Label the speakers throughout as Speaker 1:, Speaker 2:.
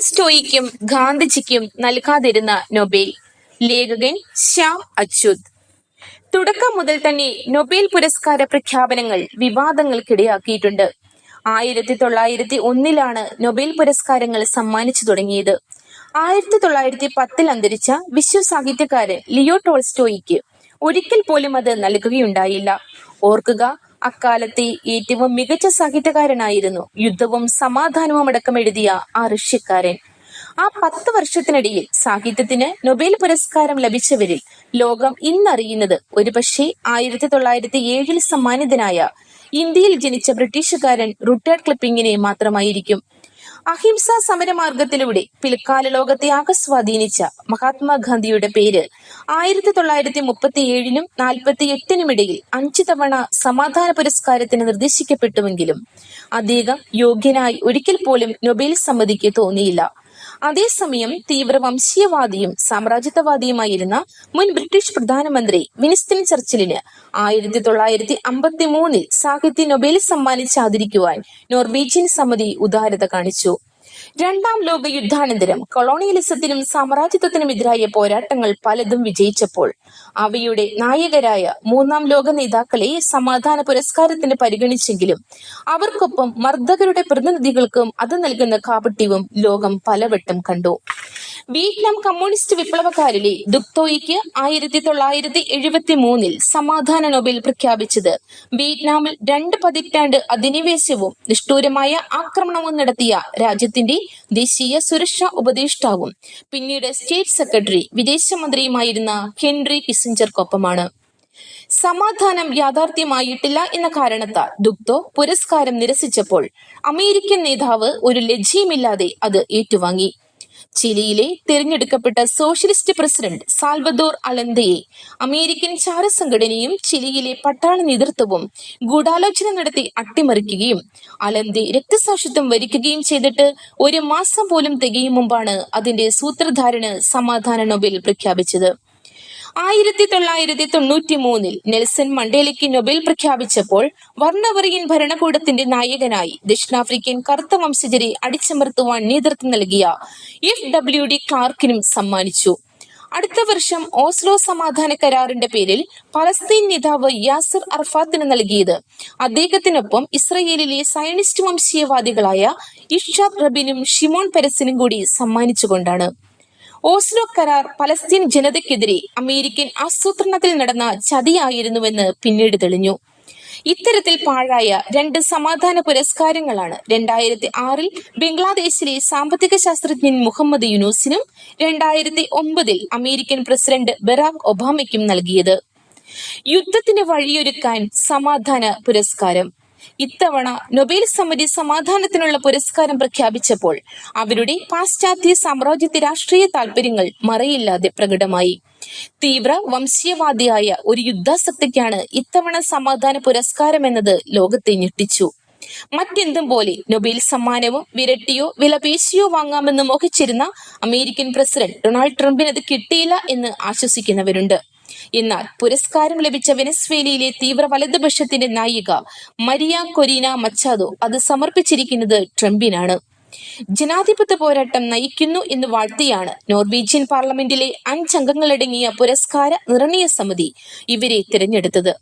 Speaker 1: ടോൾസ്റ്റോയിക്കും ഗാന്ധിജിക്കും നൽകാതിരുന്ന Nobel ലേഖകൻ ശ്യാം അച്യുത്. തുടക്കം മുതൽ തന്നെ നൊബേൽ പുരസ്കാര പ്രഖ്യാപനങ്ങൾ വിവാദങ്ങൾക്കിടയാക്കിയിട്ടുണ്ട്. ആയിരത്തി തൊള്ളായിരത്തി ഒന്നിലാണ് നൊബേൽ പുരസ്കാരങ്ങൾ സമ്മാനിച്ചു തുടങ്ങിയത്. ആയിരത്തി തൊള്ളായിരത്തി പത്തിൽ അന്തരിച്ച വിശ്വ സാഹിത്യകാരൻ ലിയോ ടോൾസ്റ്റോയിക്ക് ഒരിക്കൽ പോലും അത് നൽകുകയുണ്ടായില്ല. ഓർക്കുക അക്കാലത്തെ ഏറ്റവും മികച്ച സാഹിത്യകാരനായിരുന്നു. യുദ്ധവും സമാധാനവും അടക്കം എഴുതിയ ആ റഷ്യക്കാരൻ. ആ പത്ത് വർഷത്തിനിടയിൽ സാഹിത്യത്തിന് നൊബേൽ പുരസ്കാരം ലഭിച്ചവരിൽ ലോകം ഇന്നറിയുന്നത് ഒരുപക്ഷെ ആയിരത്തി തൊള്ളായിരത്തി ഏഴിൽ സമ്മാനിതനായ ഇന്ത്യയിൽ ജനിച്ച ബ്രിട്ടീഷുകാരൻ റുട്ടേർഡ് ക്ലിപ്പിങ്ങിനെ മാത്രമായിരിക്കും. അഹിംസാ സമരമാർഗത്തിലൂടെ പിൽക്കാല ലോകത്തെ ആകെ സ്വാധീനിച്ച മഹാത്മാഗാന്ധിയുടെ പേര് ആയിരത്തി തൊള്ളായിരത്തി മുപ്പത്തി ഏഴിനും നാൽപ്പത്തി എട്ടിനുമിടയിൽ അഞ്ചു തവണ സമാധാന പുരസ്കാരത്തിന് നിർദ്ദേശിക്കപ്പെട്ടുവെങ്കിലും അദ്ദേഹം യോഗ്യനായി ഒരിക്കൽ പോലും നൊബേൽ സമിതിക്ക് തോന്നിയില്ല. അതേസമയം തീവ്ര വംശീയവാദിയും സാമ്രാജ്യത്വവാദിയുമായിരുന്ന മുൻ ബ്രിട്ടീഷ് പ്രധാനമന്ത്രി വിൻസ്റ്റൺ ചർച്ചിലിന് ആയിരത്തി തൊള്ളായിരത്തി അമ്പത്തി മൂന്നിൽ സാഹിത്യ നൊബേൽ സമ്മാനിച്ച് ആദരിക്കുവാൻ നോർവീജിയൻ സമിതി ഉദാരത കാണിച്ചു. രണ്ടാം ലോക യുദ്ധാനന്തരം കൊളോണിയലിസത്തിനും സാമ്രാജ്യത്വത്തിനുമെതിരായ പോരാട്ടങ്ങൾ പലതും വിജയിച്ചപ്പോൾ അവയുടെ നായകരായ മൂന്നാം ലോക നേതാക്കളെ സമാധാന പുരസ്കാരത്തിന് പരിഗണിച്ചെങ്കിലും അവർക്കൊപ്പം മർദ്ദകരുടെ പ്രതിനിധികൾക്കും അത് നൽകുന്ന കാപട്യവും ലോകം പലവട്ടം കണ്ടു. വിയറ്റ്നാം കമ്മ്യൂണിസ്റ്റ് വിപ്ലവക്കാരിലെ ദുക്തോയിക്ക് ആയിരത്തി തൊള്ളായിരത്തി എഴുപത്തി മൂന്നിൽ സമാധാന നോബൽ പ്രഖ്യാപിച്ചത്. വിയറ്റ്നാമിൽ രണ്ട് പതിറ്റാണ്ട് അധിനിവേശവും നിഷ്ഠൂരമായ ആക്രമണവും നടത്തിയ രാജ്യത്തിന്റെ ദേശീയ സുരക്ഷാ ഉപദേഷ്ടാവും. പിന്നീട് സ്റ്റേറ്റ് സെക്രട്ടറി വിദേശമന്ത്രിയുമായിരുന്ന ഹെൻറി കിസിഞ്ചർക്കൊപ്പമാണ് സമാധാനം യാഥാർത്ഥ്യമായിട്ടില്ല എന്ന കാരണത്താൽ ദുക്തോ പുരസ്കാരം നിരസിച്ചപ്പോൾ അമേരിക്കൻ നേതാവ് ഒരു ലജ്ജയുമില്ലാതെ അത് ഏറ്റുവാങ്ങി. ചിലിയിലെ തിരഞ്ഞെടുക്കപ്പെട്ട സോഷ്യലിസ്റ്റ് പ്രസിഡന്റ് സാൽവദോർ അലന്തയെ അമേരിക്കൻ ചാരസംഘടനയും ചിലിയിലെ പട്ടാള നേതൃത്വവും ഗൂഢാലോചന നടത്തി അട്ടിമറിക്കുകയും അലന്തെ രക്തസാക്ഷിത്വം വരിക്കുകയും ചെയ്തിട്ട് ഒരു മാസം പോലും തികയും മുമ്പാണ് അതിന്റെ സൂത്രധാരന് സമാധാന നൊബേൽ പ്രഖ്യാപിച്ചത്. ആയിരത്തി തൊള്ളായിരത്തി തൊണ്ണൂറ്റി മൂന്നിൽ നെൽസൺ മണ്ടേലയ്ക്ക് നൊബേൽ പ്രഖ്യാപിച്ചപ്പോൾ വർണവറിയൻ ഭരണകൂടത്തിന്റെ നായകനായി ദക്ഷിണാഫ്രിക്കൻ കറുത്ത വംശജരെ അടിച്ചമർത്തുവാൻ നേതൃത്വം നൽകിയ എഫ് ഡബ്ല്യു ഡി ക്ലാർക്കിനും സമ്മാനിച്ചു. അടുത്ത വർഷം ഓസ്ലോ സമാധാന കരാറിന്റെ പേരിൽ പലസ്തീൻ നേതാവ് യാസിർ അർഫാത്തിന് നൽകിയത്. അദ്ദേഹത്തിനൊപ്പം ഇസ്രയേലിലെ സയനിസ്റ്റ് വംശീയവാദികളായ ഇഷാദ് റബിനും ഷിമോൺ പെരസിനും കൂടി സമ്മാനിച്ചുകൊണ്ടാണ്. ഓസ്ലോ കരാർ പലസ്തീൻ ജനതയ്ക്കെതിരെ അമേരിക്കൻ ആസൂത്രണത്തിൽ നടന്ന ചതിയായിരുന്നുവെന്ന് പിന്നീട് തെളിഞ്ഞു. ഇത്തരത്തിൽ പാഴായ രണ്ട് സമാധാന പുരസ്കാരങ്ങളാണ് രണ്ടായിരത്തി ആറിൽ ബംഗ്ലാദേശിലെ സാമ്പത്തിക ശാസ്ത്രജ്ഞൻ മുഹമ്മദ് യുനൂസിനും രണ്ടായിരത്തി ഒമ്പതിൽ അമേരിക്കൻ പ്രസിഡന്റ് ബറാക് ഒബാമയ്ക്കും നൽകിയത്. യുദ്ധത്തിന് വഴിയൊരുക്കാൻ സമാധാന പുരസ്കാരം. ഇത്തവണ നൊബേൽ സമിതി സമാധാനത്തിനുള്ള പുരസ്കാരം പ്രഖ്യാപിച്ചപ്പോൾ അവരുടെ പാശ്ചാത്യ സാമ്രാജ്യത്തെ രാഷ്ട്രീയ താൽപര്യങ്ങൾ മറയില്ലാതെ പ്രകടമായി. തീവ്ര വംശീയവാദിയായ ഒരു യുദ്ധാസക്തിക്കാണ് ഇത്തവണ സമാധാന പുരസ്കാരം എന്നത് ലോകത്തെ ഞെട്ടിച്ചു. മറ്റെന്തും പോലെ നൊബേൽ സമ്മാനവും വിരട്ടിയോ വിലപേശിയോ വാങ്ങാമെന്ന് മോഹിച്ചിരുന്ന അമേരിക്കൻ പ്രസിഡന്റ് ഡൊണാൾഡ് ട്രംപിന് അത് കിട്ടിയില്ല എന്ന് ആശ്വസിക്കുന്നവരുണ്ട്. എന്നാൽ പുരസ്കാരം ലഭിച്ച വെനസ്വേലയിലെ തീവ്ര വലതുപക്ഷത്തിന്റെ നായിക മരിയ കൊരീന മച്ചാദോ അത് സമർപ്പിച്ചിരിക്കുന്നത് ട്രംപിനാണ്. ജനാധിപത്യ പോരാട്ടം നയിക്കുന്നു എന്ന് വാഴ്ത്തിയാണ് നോർവീജിയൻ പാർലമെന്റിലെ അഞ്ചംഗങ്ങളടങ്ങിയ പുരസ്കാര നിർണയ സമിതി ഇവരെ തിരഞ്ഞെടുത്തത്.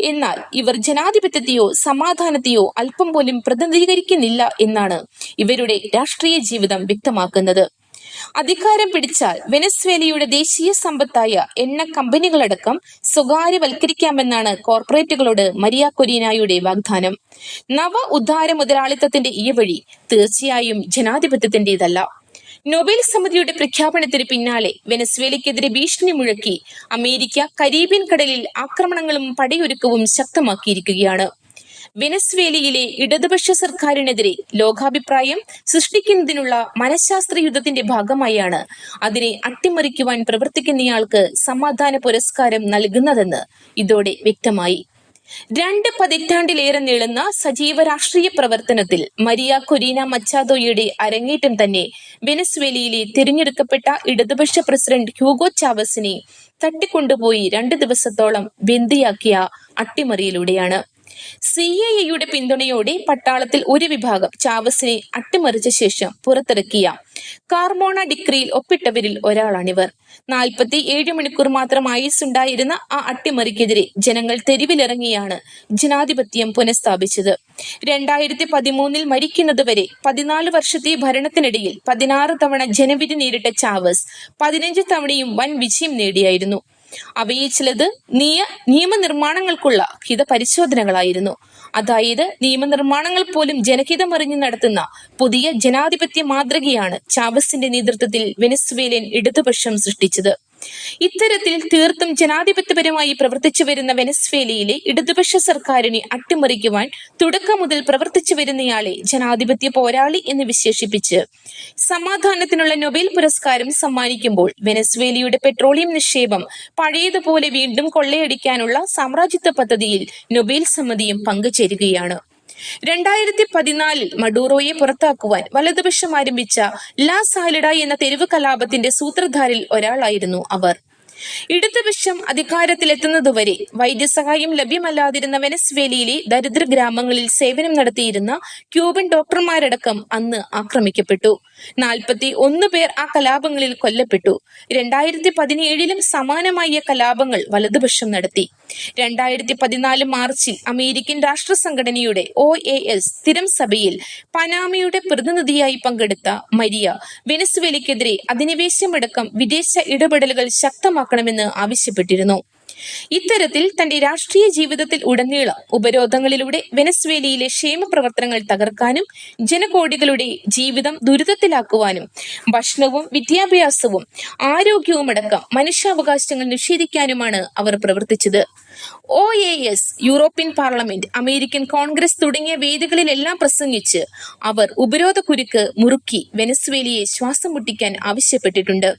Speaker 1: എന്നാൽ ഇവർ ജനാധിപത്യത്തെയോ സമാധാനത്തെയോ അല്പം പോലും പ്രതിനിധീകരിക്കുന്നില്ല എന്നാണ് ഇവരുടെ രാഷ്ട്രീയ ജീവിതം വ്യക്തമാക്കുന്നത്. അധികാരം പിടിച്ചാൽ വെനസ്വേലയുടെ ദേശീയ സമ്പത്തായ എണ്ണ കമ്പനികളടക്കം സ്വകാര്യവൽക്കരിക്കാമെന്നാണ് കോർപ്പറേറ്റുകളോട് മരിയ കൊരീനായുടെ വാഗ്ദാനം. നവ ഉദ്ധാര മുതലാളിത്തത്തിന്റെ ഈ വഴി തീർച്ചയായും ജനാധിപത്യത്തിന്റേതല്ല. നൊബേൽ സമിതിയുടെ പ്രഖ്യാപനത്തിന് പിന്നാലെ വെനസ്വേലയ്ക്കെതിരെ ഭീഷണി മുഴക്കി അമേരിക്ക കരീബിയൻ കടലിൽ ആക്രമണങ്ങളും പടയൊരുക്കവും ശക്തമാക്കിയിരിക്കുകയാണ്. വെനസ്വേലയിലെ ഇടതുപക്ഷ സർക്കാരിനെതിരെ ലോകാഭിപ്രായം സൃഷ്ടിക്കുന്നതിനുള്ള മനഃശാസ്ത്ര യുദ്ധത്തിന്റെ ഭാഗമായാണ് അതിനെ അട്ടിമറിക്കുവാൻ പ്രവർത്തിക്കുന്നയാൾക്ക് സമാധാന പുരസ്കാരം നൽകുന്നതെന്ന് ഇതോടെ വ്യക്തമായി. രണ്ട് പതിറ്റാണ്ടിലേറെ നീളുന്ന സജീവ രാഷ്ട്രീയ പ്രവർത്തനത്തിൽ മരിയ കൊരീന മച്ചാദോയുടെ അരങ്ങേറ്റം തന്നെ വെനസ്വേലയിലെ തിരഞ്ഞെടുക്കപ്പെട്ട ഇടതുപക്ഷ പ്രസിഡന്റ് ഹ്യൂഗോ ചാവസിനെ തട്ടിക്കൊണ്ടുപോയി രണ്ട് ദിവസത്തോളം ബന്ദിയാക്കിയ അട്ടിമറിയിലൂടെയാണ്. സി എ എയുടെ പിന്തുണയോടെ പട്ടാളത്തിൽ ഒരു വിഭാഗം ചാവസിനെ അട്ടിമറിച്ച ശേഷം പുറത്തിറക്കിയ കാർമോണ ഡിക്രിയിൽ ഒപ്പിട്ടവരിൽ ഒരാളാണിവർ. നാൽപ്പത്തി ഏഴ് മണിക്കൂർ മാത്രം ആയുസ്സുണ്ടായിരുന്ന ആ അട്ടിമറിക്കെതിരെ ജനങ്ങൾ തെരുവിലിറങ്ങിയാണ് ജനാധിപത്യം പുനഃസ്ഥാപിച്ചത്. രണ്ടായിരത്തി പതിമൂന്നിൽ മരിക്കുന്നതുവരെ പതിനാല് വർഷത്തെ ഭരണത്തിനിടയിൽ പതിനാറ് തവണ ജനവിധി നേരിട്ട ചാവസ് പതിനഞ്ച് തവണയും വൻ വിജയം നേടിയായിരുന്നു. അവയിൽ ചിലത് നിയ നിയമനിർമ്മാണങ്ങൾക്കുള്ള ഹിതപരിശോധനകളായിരുന്നു. അതായത് നിയമനിർമ്മാണങ്ങൾ പോലും ജനഹിതമറിഞ്ഞു നടത്തുന്ന പുതിയ ജനാധിപത്യ മാതൃകയാണ് ചാവസിന്റെ നേതൃത്വത്തിൽ വെനസ്വേലിയൻ ഇടതുപക്ഷം സൃഷ്ടിച്ചത്. ഇത്തരത്തിൽ തീർത്തും ജനാധിപത്യപരമായി പ്രവർത്തിച്ചു വരുന്ന വെനസ്വേലയിലെ ഇടതുപക്ഷ സർക്കാരിനെ അട്ടിമറിക്കുവാൻ തുടക്കം മുതൽ പ്രവർത്തിച്ചു വരുന്നയാളെ ജനാധിപത്യ പോരാളി എന്ന് വിശേഷിപ്പിച്ച് സമാധാനത്തിനുള്ള നൊബേൽ പുരസ്കാരം സമ്മാനിക്കുമ്പോൾ വെനസ്വേലയുടെ പെട്രോളിയം നിക്ഷേപം പഴയതുപോലെ വീണ്ടും കൊള്ളയടിക്കാനുള്ള സാമ്രാജ്യത്വ പദ്ധതിയിൽ നൊബേൽ സമിതിയും പങ്കുചേരുകയാണ്. രണ്ടായിരത്തി പതിനാലിൽ മഡൂറോയെ പുറത്താക്കുവാൻ വലതുപക്ഷം ആരംഭിച്ച ലാ സാലിഡ എന്ന തെരുവ് കലാപത്തിന്റെ സൂത്രധാരിൽ ഒരാളായിരുന്നു അവർ. ഇടതുപക്ഷം അധികാരത്തിലെത്തുന്നതുവരെ വൈദ്യസഹായം ലഭ്യമല്ലാതിരുന്ന വെനസ്വേലിയിലെ ദരിദ്ര ഗ്രാമങ്ങളിൽ സേവനം നടത്തിയിരുന്ന ക്യൂബൻ ഡോക്ടർമാരടക്കം അന്ന് ആക്രമിക്കപ്പെട്ടു. നാൽപ്പത്തി ഒന്ന് പേർ ആ കലാപങ്ങളിൽ കൊല്ലപ്പെട്ടു. രണ്ടായിരത്തി പതിനേഴിലും സമാനമായ കലാപങ്ങൾ വലതുപക്ഷം നടത്തി. രണ്ടായിരത്തി പതിനാല് മാർച്ചിൽ അമേരിക്കൻ രാഷ്ട്ര സംഘടനയുടെ ഒ എ എസ് സ്ഥിരം സഭയിൽ പനാമയുടെ പ്രതിനിധിയായി പങ്കെടുത്ത മരിയ വെനസ്വേലയ്ക്കെതിരെ അധിനിവേശമടക്കം വിദേശ ഇടപെടലുകൾ ശക്തമാക്കണമെന്ന് ആവശ്യപ്പെട്ടിരുന്നു. ഇത്തരത്തിൽ തന്റെ രാഷ്ട്രീയ ജീവിതത്തിൽ ഉടനീളം ഉപരോധങ്ങളിലൂടെ വെനസ്വേലയിലെ ക്ഷേമ പ്രവർത്തനങ്ങൾ തകർക്കാനും ജനകോടികളുടെ ജീവിതം ദുരിതത്തിലാക്കുവാനും ഭക്ഷണവും വിദ്യാഭ്യാസവും ആരോഗ്യവുമടക്കം മനുഷ്യാവകാശങ്ങൾ നിഷേധിക്കാനുമാണ് അവർ പ്രവർത്തിച്ചത്. O A S European parliament American Congress തുടങ്ങിയ വേദികളിലെല്ലാം പ്രസംഗിച്ച് അവർ ഉപരോധ കുരുക്ക് മുറുക്കി വെനസ്വേലയെ ശ്വാസം മുട്ടിക്കാൻ ആവശ്യപ്പെട്ടിട്ടുണ്ട്.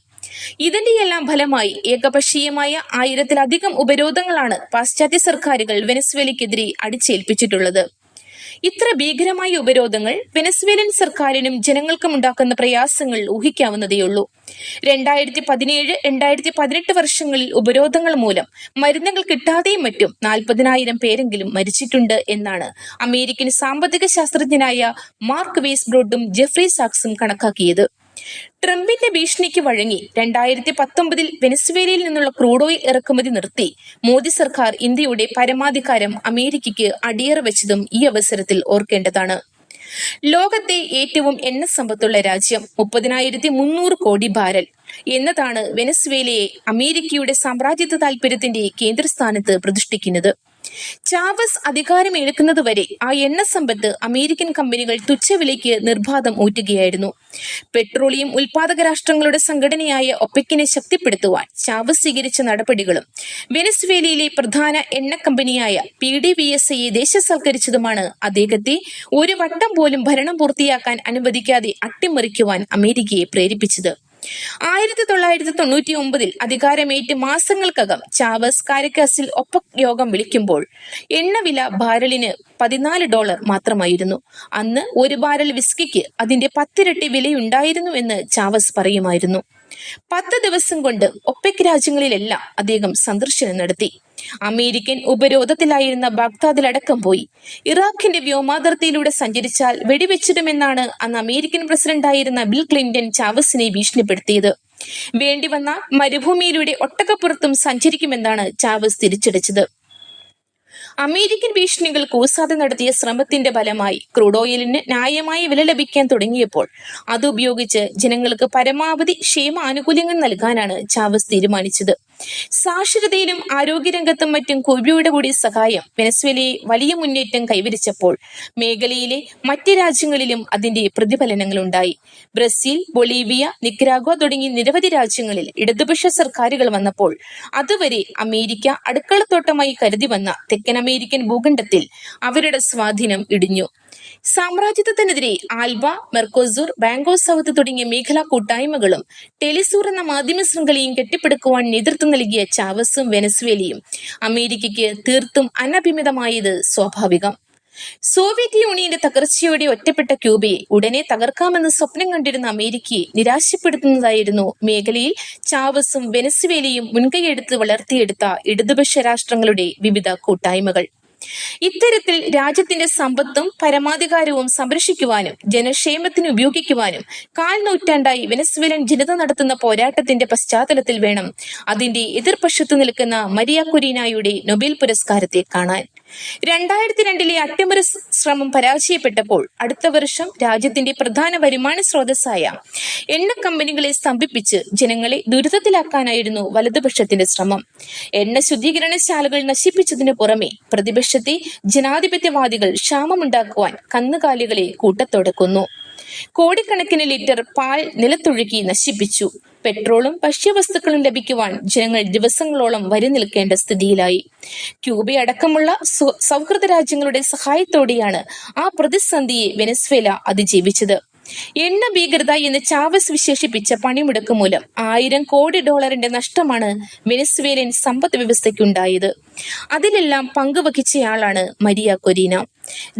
Speaker 1: ഇതിന്റെയെല്ലാം ഫലമായി ഏകപക്ഷീയമായ ആയിരത്തിലധികം ഉപരോധങ്ങളാണ് പാശ്ചാത്യ സർക്കാരുകൾ വെനസ്വേലയ്ക്കെതിരെ അടിച്ചേൽപ്പിച്ചിട്ടുള്ളത്. ഇത്ര ഭീകരമായ ഉപരോധങ്ങൾ വെനസ്വേലൻ സർക്കാരിനും ജനങ്ങൾക്കും ഉണ്ടാക്കുന്ന പ്രയാസങ്ങൾ ഊഹിക്കാവുന്നതേയുള്ളൂ രണ്ടായിരത്തി പതിനേഴ് രണ്ടായിരത്തി പതിനെട്ട് വർഷങ്ങളിൽ ഉപരോധങ്ങൾ മൂലം മരുന്നുകൾ കിട്ടാതെയും മറ്റും നാൽപ്പതിനായിരം പേരെങ്കിലും മരിച്ചിട്ടുണ്ട് എന്നാണ് അമേരിക്കൻ സാമ്പത്തിക ശാസ്ത്രജ്ഞനായ മാർക്ക് വേസ്ബ്രോഡും ജെഫ്രി സാക്സും കണക്കാക്കിയത്. ട്രംപിന്റെ ഭീഷണിക്ക് വഴങ്ങി രണ്ടായിരത്തി പത്തൊമ്പതിൽ വെനസ്വേലയിൽ നിന്നുള്ള ക്രൂഡ് ഓയിൽ ഇറക്കുമതി നിർത്തി. മോദി സർക്കാർ ഇന്ത്യയുടെ പരമാധികാരം അമേരിക്കയ്ക്ക് അടിയറ വെച്ചതും ഈ അവസരത്തിൽ ഓർക്കേണ്ടതാണ്. ലോകത്തെ ഏറ്റവും എണ്ണ സമ്പത്തുള്ള രാജ്യം മുപ്പതിനായിരത്തി മുന്നൂറ് കോടി ബാരൽ. എന്നതാണ് വെനസ്വേലയെ അമേരിക്കയുടെ സാമ്രാജ്യത്വ താൽപര്യത്തിന്റെ കേന്ദ്രസ്ഥാനത്ത് പ്രതിഷ്ഠിക്കുന്നത്. ചാവസ് അധികാരമേൽക്കുന്നതുവരെ ആ എണ്ണ സമ്പത്ത് അമേരിക്കൻ കമ്പനികൾ തുച്ഛവിലയ്ക്ക് നിർബാധം ഊറ്റുകയായിരുന്നു. പെട്രോളിയം ഉൽപാദക രാഷ്ട്രങ്ങളുടെ സംഘടനയായ ഒപ്പെക്കിനെ ശക്തിപ്പെടുത്തുവാൻ ചാവസ് സ്വീകരിച്ച നടപടികളും വെനസ്വേലയിലെ പ്രധാന എണ്ണ കമ്പനിയായ പി ഡി വി എസ് ഐയെ ദേശസൽക്കരിച്ചതുമാണ് അദ്ദേഹത്തെ ഒരു വട്ടം പോലും ഭരണം പൂർത്തിയാക്കാൻ അനുവദിക്കാതെ അട്ടിമറിക്കുവാൻ അമേരിക്കയെ പ്രേരിപ്പിച്ചത്. ആയിരത്തി തൊള്ളായിരത്തി തൊണ്ണൂറ്റി ഒമ്പതിൽ അധികാരമേറ്റ് മാസങ്ങൾക്കകം ചാവസ് കാരക്കാസിൽ ഒപ്പക് യോഗം വിളിക്കുമ്പോൾ എണ്ണവില ബാരലിന് പതിനാല് ഡോളർ മാത്രമായിരുന്നു. അന്ന് ഒരു ബാരൽ വിസ്കിക്ക് അതിന്റെ പത്തിരട്ടി വിലയുണ്ടായിരുന്നു എന്ന് ചാവസ് പറയുമായിരുന്നു. പത്ത് ദിവസം കൊണ്ട് ഒപ്പെക് രാജ്യങ്ങളിലെല്ലാം അദ്ദേഹം സന്ദർശനം നടത്തി. അമേരിക്കൻ ഉപരോധത്തിലായിരുന്ന ബാഗ്ദാദിലടക്കം പോയി. ഇറാഖിന്റെ വ്യോമാതിർത്തിയിലൂടെ സഞ്ചരിച്ചാൽ വെടിവെച്ചിടുമെന്നാണ് അന്ന് അമേരിക്കൻ പ്രസിഡന്റായിരുന്ന ബിൽ ക്ലിന്റൺ ചാവസിനെ ഭീഷണിപ്പെടുത്തിയത്. വേണ്ടി വന്ന മരുഭൂമിയിലൂടെ ഒട്ടകപ്പുറത്തും സഞ്ചരിക്കുമെന്നാണ് ചാവസ് തിരിച്ചടിച്ചത്. അമേരിക്കൻ ഭീഷണികൾ കൂസാതെ നടത്തിയ ശ്രമത്തിന്റെ ഫലമായി ക്രൂഡ് ഓയിലിന് ന്യായമായ വില ലഭിക്കാൻ തുടങ്ങിയപ്പോൾ അതുപയോഗിച്ച് ജനങ്ങൾക്ക് പരമാവധി ക്ഷേമ ആനുകൂല്യങ്ങൾ നൽകാനാണ് ചാവസ് തീരുമാനിച്ചത്. സാക്ഷരതയിലും ആരോഗ്യരംഗത്തും മറ്റും കുബിയുടെ കൂടി സഹായം വെനസ്വേലയെ വലിയ മുന്നേറ്റം കൈവരിച്ചപ്പോൾ മേഖലയിലെ മറ്റ് രാജ്യങ്ങളിലും അതിന്റെ പ്രതിഫലനങ്ങളുണ്ടായി. ബ്രസീൽ ബൊളീവിയ നിക്രാഗോ തുടങ്ങി നിരവധി രാജ്യങ്ങളിൽ ഇടതുപക്ഷ സർക്കാരുകൾ വന്നപ്പോൾ അതുവരെ അമേരിക്ക അടുക്കളത്തോട്ടമായി കരുതി വന്ന തെക്കൻ അമേരിക്കൻ ഭൂഖണ്ഡത്തിൽ അവരുടെ സ്വാധീനം ഇടിഞ്ഞു. സാമ്രാജ്യത്വത്തിനെതിരെ ആൽബ മെർക്കോസൂർ ബാങ്കോ സൗത്ത് തുടങ്ങിയ മേഖലാ കൂട്ടായ്മകളും ടെലിസൂർ എന്ന മാധ്യമ ശൃംഖലയും കെട്ടിപ്പടുക്കുവാൻ നേതൃത്വം നൽകിയ ചാവസും വെനസ്വേലിയും അമേരിക്കയ്ക്ക് തീർത്തും അനഭിമിതമായത് സ്വാഭാവികം. സോവിയറ്റ് യൂണിയന്റെ തകർച്ചയോടെ ഒറ്റപ്പെട്ട ക്യൂബയെ ഉടനെ തകർക്കാമെന്ന് സ്വപ്നം കണ്ടിരുന്ന അമേരിക്കയെ നിരാശപ്പെടുത്തുന്നതായിരുന്നു മേഖലയിൽ ചാവസും വെനസ്വേലയും മുൻകൈയെടുത്ത് വളർത്തിയെടുത്ത ഇടതുപക്ഷ രാഷ്ട്രങ്ങളുടെ വിവിധ കൂട്ടായ്മകൾ. ഇത്തരത്തിൽ രാജ്യത്തിന്റെ സമ്പത്തും പരമാധികാരവും സംരക്ഷിക്കുവാനും ജനക്ഷേമത്തിന് ഉപയോഗിക്കുവാനും കാൽ നൂറ്റാണ്ടായി വെനസ്വേലൻ ജനത നടത്തുന്ന പോരാട്ടത്തിന്റെ പശ്ചാത്തലത്തിൽ വേണം അതിന്റെ എതിർപക്ഷത്ത് നിൽക്കുന്ന മരിയ കുരീനായുടെ നൊബേൽ പുരസ്കാരത്തെ കാണാൻ. രണ്ടായിരത്തി രണ്ടിലെ അട്ടിമറി ശ്രമം പരാജയപ്പെട്ടപ്പോൾ അടുത്ത വർഷം രാജ്യത്തിന്റെ പ്രധാന വരുമാന സ്രോതസ്സായ എണ്ണ കമ്പനികളെ സ്തംഭിപ്പിച്ച് ജനങ്ങളെ ദുരിതത്തിലാക്കാനായിരുന്നു വലതുപക്ഷത്തിന്റെ ശ്രമം. എണ്ണ ശുദ്ധീകരണശാലകൾ നശിപ്പിച്ചതിനു പുറമെ പ്രതിപക്ഷത്തെ ജനാധിപത്യവാദികൾ ക്ഷാമമുണ്ടാക്കുവാൻ കന്നുകാലികളെ കൂട്ടത്തോടെ കൊന്നു കോടിക്കണക്കിന് ലിറ്റർ പാൽ നിലത്തൊഴുക്കി നശിപ്പിച്ചു. പെട്രോളും ഭക്ഷ്യവസ്തുക്കളും ലഭിക്കുവാൻ ജനങ്ങൾ ദിവസങ്ങളോളം വരി നിൽക്കേണ്ട സ്ഥിതിയിലായി. ക്യൂബയടക്കമുള്ള സൗഹൃദ രാജ്യങ്ങളുടെ സഹായത്തോടെയാണ് ആ പ്രതിസന്ധിയെ വെനസ്വേല അതിജീവിച്ചത്. എണ്ണ ഭീകരത എന്ന് ചാവസ് വിശേഷിപ്പിച്ച പണിമുടക്ക് മൂലം ആയിരം കോടി ഡോളറിന്റെ നഷ്ടമാണ് വെനസ്വേലിയൻ സമ്പദ് വ്യവസ്ഥയ്ക്കുണ്ടായത്. അതിലെല്ലാം പങ്കുവഹിച്ചയാളാണ് മരിയ കൊരീന.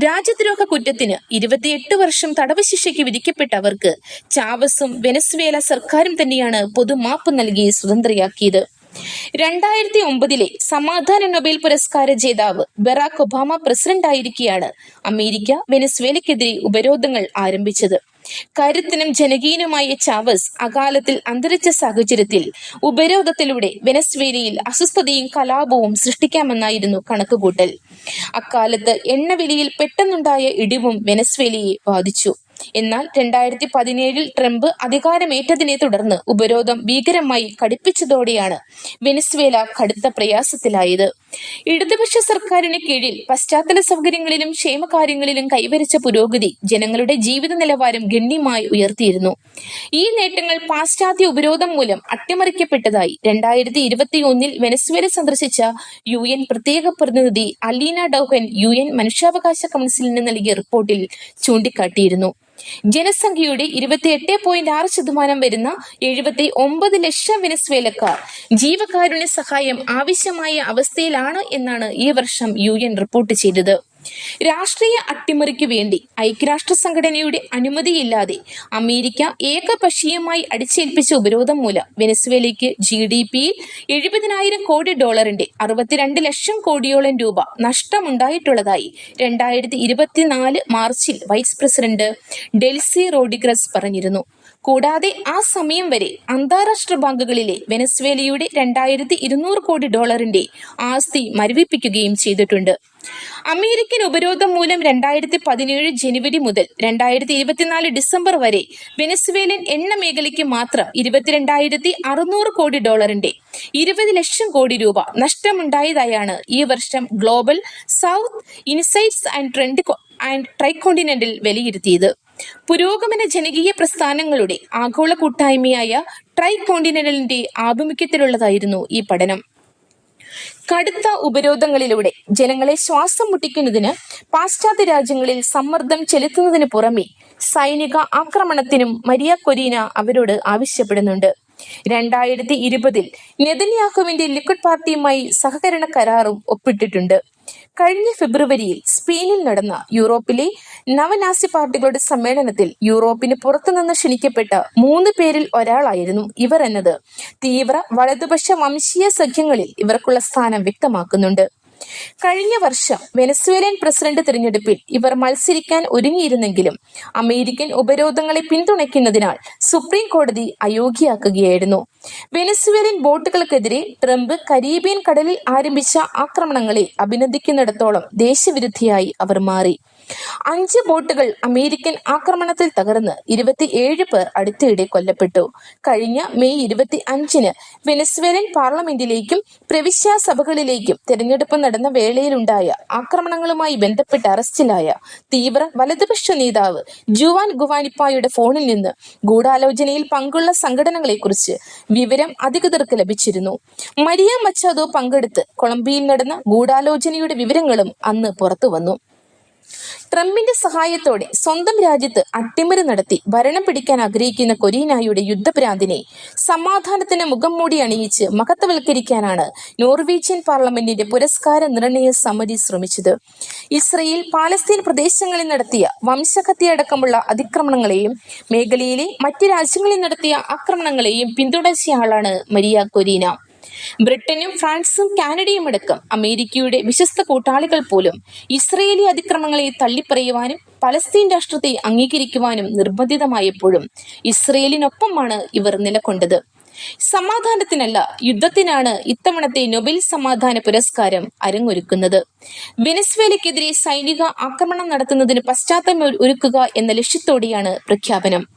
Speaker 1: രാജ്യദ്രോഹ കുറ്റത്തിന് ഇരുപത്തിയെട്ട് വർഷം തടവ് ശിക്ഷയ്ക്ക് വിധിക്കപ്പെട്ട അവർക്ക് ചാവസും വെനസ്വേല സർക്കാരും തന്നെയാണ് പൊതുമാപ്പ് നൽകി സ്വതന്ത്രയാക്കിയത്. രണ്ടായിരത്തി ഒമ്പതിലെ സമാധാന നൊബേൽ പുരസ്കാര ജേതാവ് ബറാക് ഒബാമ പ്രസിഡന്റ് ആയിരിക്കെയാണ് അമേരിക്ക വെനസ്വേലയ്ക്കെതിരെ ഉപരോധങ്ങൾ ആരംഭിച്ചത്. കരുത്തനും ജനകീയനുമായ ചാവസ് അകാലത്തിൽ അന്തരിച്ച സാഹചര്യത്തിൽ ഉപരോധത്തിലൂടെ വെനസ്വേലയിൽ അസ്വസ്ഥതയും കലാപവും സൃഷ്ടിക്കാമെന്നായിരുന്നു കണക്കുകൂട്ടൽ. അക്കാലത്ത് എണ്ണവിലയിൽ പെട്ടെന്നുണ്ടായ ഇടിവും വെനസ്വേലയെ ബാധിച്ചു. എന്നാൽ രണ്ടായിരത്തി പതിനേഴിൽ ട്രംപ് അധികാരമേറ്റതിനെ തുടർന്ന് ഉപരോധം ഭീകരമായി കടുപ്പിച്ചതോടെയാണ് വെനസ്വേല കടുത്ത പ്രയാസത്തിലായത്. ഇടതുപക്ഷ സർക്കാരിന് കീഴിൽ പശ്ചാത്തല സൗകര്യങ്ങളിലും ക്ഷേമകാര്യങ്ങളിലും കൈവരിച്ച പുരോഗതി ജനങ്ങളുടെ ജീവിത നിലവാരം ഗണ്യമായി ഉയർത്തിയിരുന്നു. ഈ നേട്ടങ്ങൾ പാശ്ചാത്യ ഉപരോധം മൂലം അട്ടിമറിക്കപ്പെട്ടതായി രണ്ടായിരത്തി ഇരുപത്തി ഒന്നിൽ വെനസ്വേല സന്ദർശിച്ച യു എൻ പ്രത്യേക പ്രതിനിധി അലീന ഡൌഹൻ യു എൻ മനുഷ്യാവകാശ കൗൺസിലിന് നൽകിയ റിപ്പോർട്ടിൽ ചൂണ്ടിക്കാട്ടിയിരുന്നു. ജനസംഖ്യയുടെ ഇരുപത്തിയെട്ട് പോയിന്റ് ആറ് ശതമാനം വരുന്ന എഴുപത്തി ഒമ്പത് ലക്ഷം വെനസ്വേലക്കാർ. ജീവകാരുണ്യ സഹായം ആവശ്യമായ അവസ്ഥയിലാണ് എന്നാണ് ഈ വർഷം യു റിപ്പോർട്ട് ചെയ്തത്. രാഷ്ട്രീയ അട്ടിമറിക്ക് വേണ്ടി ഐക്യരാഷ്ട്ര സംഘടനയുടെ അനുമതിയില്ലാതെ അമേരിക്ക ഏകപക്ഷീയമായി അടിച്ചേൽപ്പിച്ച ഉപരോധം മൂലം വെനസ്വേലയ്ക്ക് ജി ഡി പിയിൽ എഴുപതിനായിരം കോടി ഡോളറിന്റെ അറുപത്തിരണ്ട് ലക്ഷം കോടിയോളം രൂപ നഷ്ടമുണ്ടായിട്ടുള്ളതായി രണ്ടായിരത്തി ഇരുപത്തിനാല് മാർച്ചിൽ വൈസ് പ്രസിഡന്റ് ഡെൽസി റോഡിഗ്രസ് പറഞ്ഞിരുന്നു. കൂടാതെ ആ സമയം വരെ അന്താരാഷ്ട്ര ബാങ്കുകളിലെ വെനസ്വേലയുടെ രണ്ടായിരത്തി ഇരുന്നൂറ് കോടി ഡോളറിന്റെ ആസ്തി മരവിപ്പിക്കുകയും ചെയ്തിട്ടുണ്ട്. അമേരിക്കൻ ഉപരോധം മൂലം രണ്ടായിരത്തി പതിനേഴ് ജനുവരി മുതൽ രണ്ടായിരത്തി ഇരുപത്തിനാല് ഡിസംബർ വരെ വെനസ്വേലൻ എണ്ണ മേഖലയ്ക്ക് മാത്രം ഇരുപത്തിരണ്ടായിരത്തി അറുന്നൂറ് കോടി ഡോളറിന്റെ ഇരുപത് ലക്ഷം കോടി രൂപ നഷ്ടമുണ്ടായതായാണ് ഈ വർഷം Global South Insights and Trend and Tricontinental വിലയിരുത്തിയത്. പുരോഗമന ജനകീയ പ്രസ്ഥാനങ്ങളുടെ ആഗോള കൂട്ടായ്മയായ ട്രൈ കോണ്ടിനെന്റലിന്റെ ആഭിമുഖ്യത്തിലുള്ളതായിരുന്നു ഈ പഠനം. കടുത്ത ഉപരോധങ്ങളിലൂടെ ജനങ്ങളെ ശ്വാസം മുട്ടിക്കുന്നതിന് പാശ്ചാത്യ രാജ്യങ്ങളിൽ സമ്മർദ്ദം ചെലുത്തുന്നതിന് പുറമെ സൈനിക ആക്രമണത്തിനും മരിയ കൊരീന അവരോട് ആവശ്യപ്പെടുന്നുണ്ട്. രണ്ടായിരത്തി ഇരുപതിൽ നെതന്യാഹുവിന്റെ ലിക്വിഡ് പാർട്ടിയുമായി സഹകരണ കരാറും ഒപ്പിട്ടിട്ടുണ്ട്. കഴിഞ്ഞ ഫെബ്രുവരിയിൽ സ്പെയിനിൽ നടന്ന യൂറോപ്പിലെ നവനാസി പാർട്ടികളുടെ സമ്മേളനത്തിൽ യൂറോപ്പിന് പുറത്തുനിന്ന് ക്ഷണിക്കപ്പെട്ട മൂന്ന് പേരിൽ ഒരാളായിരുന്നു ഇവർ എന്നത്. തീവ്ര വലതുപക്ഷ വംശീയ സഖ്യങ്ങളിൽ ഇവർക്കുള്ള സ്ഥാനം വ്യക്തമാക്കുന്നുണ്ട്. കഴിഞ്ഞ വർഷം വെനസ്വേലിയൻ പ്രസിഡന്റ് തിരഞ്ഞെടുപ്പിൽ ഇവർ മത്സരിക്കാൻ ഒരുങ്ങിയിരുന്നെങ്കിലും അമേരിക്കൻ ഉപരോധങ്ങളെ പിന്തുണയ്ക്കുന്നതിനാൽ സുപ്രീം കോടതി അയോഗ്യയാക്കുകയായിരുന്നു. വെനസ്വേലിയൻ ബോട്ടുകൾക്കെതിരെ ട്രംപ് കരീബിയൻ കടലിൽ ആരംഭിച്ച ആക്രമണങ്ങളെ അഭിനന്ദിക്കുന്നിടത്തോളം ദേശവിരുദ്ധിയായി അവർ മാറി. അഞ്ച് ബോട്ടുകൾ അമേരിക്കൻ ആക്രമണത്തിൽ തകർന്ന് ഇരുപത്തിയേഴ് പേർ അടുത്തിടെ കൊല്ലപ്പെട്ടു. കഴിഞ്ഞ മെയ് ഇരുപത്തി അഞ്ചിന് വെനസ്വേലൻ പാർലമെന്റിലേക്കും പ്രവിശ്യാ സഭകളിലേക്കും തെരഞ്ഞെടുപ്പ് നടന്ന വേളയിലുണ്ടായ ആക്രമണങ്ങളുമായി ബന്ധപ്പെട്ട് അറസ്റ്റിലായ തീവ്ര വലതുപക്ഷ നേതാവ് ജുവാൻ ഗുവാനിപ്പായുടെ ഫോണിൽ നിന്ന് ഗൂഢാലോചനയിൽ പങ്കുള്ള സംഘടനകളെക്കുറിച്ച് വിവരം അധികൃതർക്ക് ലഭിച്ചിരുന്നു. മരിയ മച്ചാദോ പങ്കെടുത്ത് കൊളംബിയയിൽ നടന്ന ഗൂഢാലോചനയുടെ വിവരങ്ങളും അന്ന് പുറത്തുവന്നു. ട്രംപിന്റെ സഹായത്തോടെ സ്വന്തം രാജ്യത്ത് അട്ടിമറി നടത്തി ഭരണം പിടിക്കാൻ ആഗ്രഹിക്കുന്ന കൊരീനായുടെ യുദ്ധഭ്രാന്തിനെ സമാധാനത്തിന് മുഖം മൂടി അണിയിച്ച് മഹത്വവൽക്കരിക്കാനാണ് നോർവീജിയൻ പാർലമെന്റിന്റെ പുരസ്കാര നിർണയ സമിതി ശ്രമിച്ചത്. ഇസ്രയേൽ പാലസ്തീൻ പ്രദേശങ്ങളിൽ നടത്തിയ വംശഹത്യയടക്കമുള്ള അതിക്രമണങ്ങളെയും മേഖലയിലെ മറ്റ് രാജ്യങ്ങളിൽ നടത്തിയ ആക്രമണങ്ങളെയും പിന്തുണച്ചയാളാണ് മരിയ കൊരീന. ബ്രിട്ടനും ഫ്രാൻസും കാനഡയും അടക്കം അമേരിക്കയുടെ വിശ്വസ്ത കൂട്ടാളികൾ പോലും ഇസ്രയേലി അതിക്രമങ്ങളെ തള്ളിപ്പറയുവാനും പലസ്തീൻ രാഷ്ട്രത്തെ അംഗീകരിക്കുവാനും നിർബന്ധിതമായപ്പോഴും ഇസ്രയേലിനൊപ്പമാണ് ഇവർ നിലകൊണ്ടത്. സമാധാനത്തിനല്ല യുദ്ധത്തിനാണ് ഇത്തവണത്തെ നൊബേൽ സമാധാന പുരസ്കാരം അരങ്ങൊരുക്കുന്നത്. വെനസ്വേലയ്ക്കെതിരെ സൈനിക ആക്രമണം നടത്തുന്നതിന് പശ്ചാത്തലം ഒരു- ഒരുക്കുക എന്ന ലക്ഷ്യത്തോടെയാണ് പ്രഖ്യാപനം.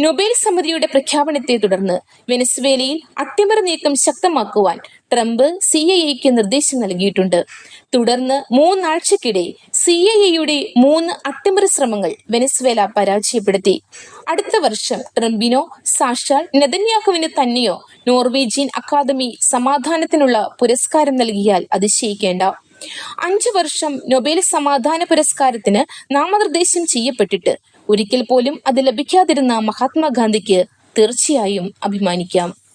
Speaker 1: നൊബേൽ സമിതിയുടെ പ്രഖ്യാപനത്തെ തുടർന്ന് വെനസ്വേലയിൽ അട്ടിമറി നീക്കം ശക്തമാക്കുവാൻ ട്രംപ് സി ഐ എക്ക് നിർദ്ദേശം നൽകിയിട്ടുണ്ട്. തുടർന്ന് മൂന്നാഴ്ചക്കിടെ സി ഐ എയുടെ മൂന്ന് അട്ടിമറി ശ്രമങ്ങൾ വെനസ്വേല പരാജയപ്പെടുത്തി. അടുത്ത വർഷം ട്രംപിനോ സാക്ഷാൽ നെതന്യാഹുവിന് തന്നെയോ നോർവേജിയൻ അക്കാദമി സമാധാനത്തിനുള്ള പുരസ്കാരം നൽകിയാൽ അതിശയിക്കേണ്ട. അഞ്ചു വർഷം നൊബേൽ സമാധാന പുരസ്കാരത്തിന് നാമനിർദ്ദേശം ചെയ്യപ്പെട്ടിട്ട് ഒരിക്കൽ പോലും അത് ലഭിക്കാതിരുന്ന മഹാത്മാഗാന്ധിക്ക് തീർച്ചയായും അഭിമാനിക്കാം.